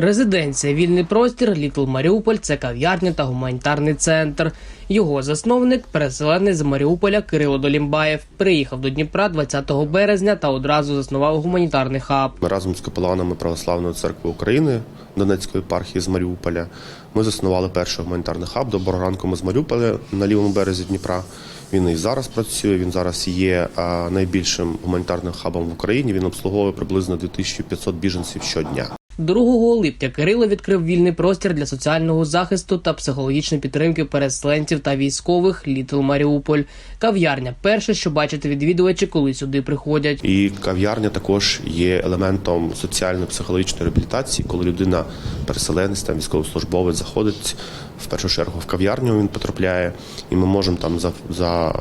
Резиденція Вільний простір Літл Маріуполь це кав'ярня та гуманітарний центр. Його засновник, переселенець з Маріуполя Кирило Долімбаєв, приїхав до Дніпра 20 березня та одразу заснував гуманітарний хаб. Разом з капеланами Православної церкви України Донецької єпархії з Маріуполя. Ми заснували перший гуманітарний хаб. Доброго ранку з Маріуполя на лівому березі Дніпра. Він і зараз працює. Він зараз є найбільшим гуманітарним хабом в Україні. Він обслуговує приблизно 2500 біженців щодня. 2 липня Кирило відкрив вільний простір для соціального захисту та психологічної підтримки переселенців та військових Літл Маріуполь. Кав'ярня перше, що бачать відвідувачі, коли сюди приходять. І кав'ярня також є елементом соціально-психологічної реабілітації, коли людина, переселенець там військовослужбовець, заходить в першу чергу в кав'ярню. Він потрапляє, і ми можемо там за, за е,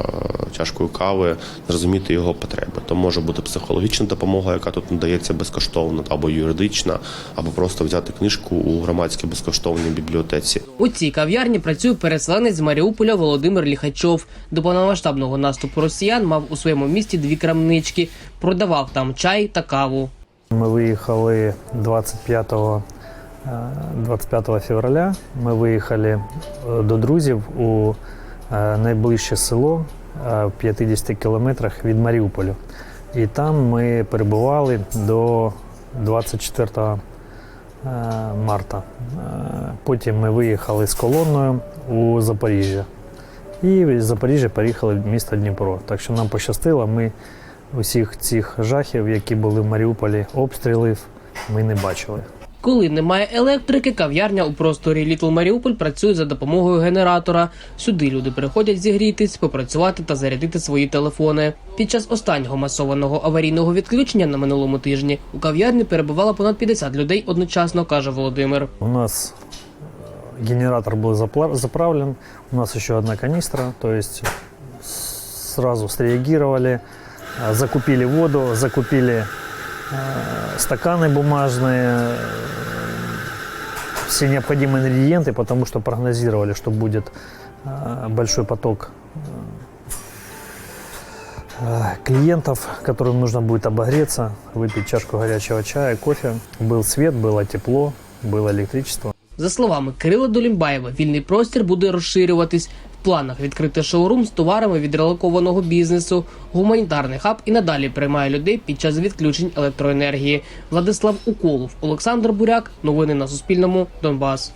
чашкою кави зрозуміти його потреби. То може бути психологічна допомога, яка тут надається безкоштовно, або юридична, або просто взяти книжку у громадській безкоштовній бібліотеці. У цій кав'ярні працює переселенець з Маріуполя Володимир Ліхачов. До повномасштабного наступу росіян мав у своєму місті дві крамнички, продавав там чай та каву. Ми виїхали 25, е, 25 февраля. Ми виїхали е, до друзів у е, найближче село е, в 50 кілометрах від Маріуполя. І там ми перебували до 24 е, марта. Е, Потім ми виїхали з колонною у Запоріжжя. І з Запоріжжя переїхали в місто Дніпро. Так що нам пощастило, ми усіх цих жахів, які були в Маріуполі, обстрілів, ми не бачили. Коли немає електрики, кав'ярня у просторі Літл Маріуполь працює за допомогою генератора. Сюди люди приходять зігрітись, попрацювати та зарядити свої телефони. Під час останнього масованого аварійного відключення на минулому тижні у кав'ярні перебувало понад 50 людей одночасно, каже Володимир. У нас э, генератор был запла- заправлен, у нас еще одна канистра, то есть с- сразу среагировали, э, закупили воду, закупили э, стаканы бумажные, э, все необходимые ингредиенты, потому что прогнозировали, что будет э, большой поток э, клиентов, которым нужно будет обогреться, выпить чашку горячего чая, кофе. Был свет, было тепло, было электричество. За словами Кирила Долімбаєва, вільний простір буде розширюватись. В планах відкрити шоурум з товарами від релокованого бізнесу. Гуманітарний хаб і надалі приймає людей під час відключень електроенергії. Владислав Уколов, Олександр Буряк. Новини на Суспільному. Донбас.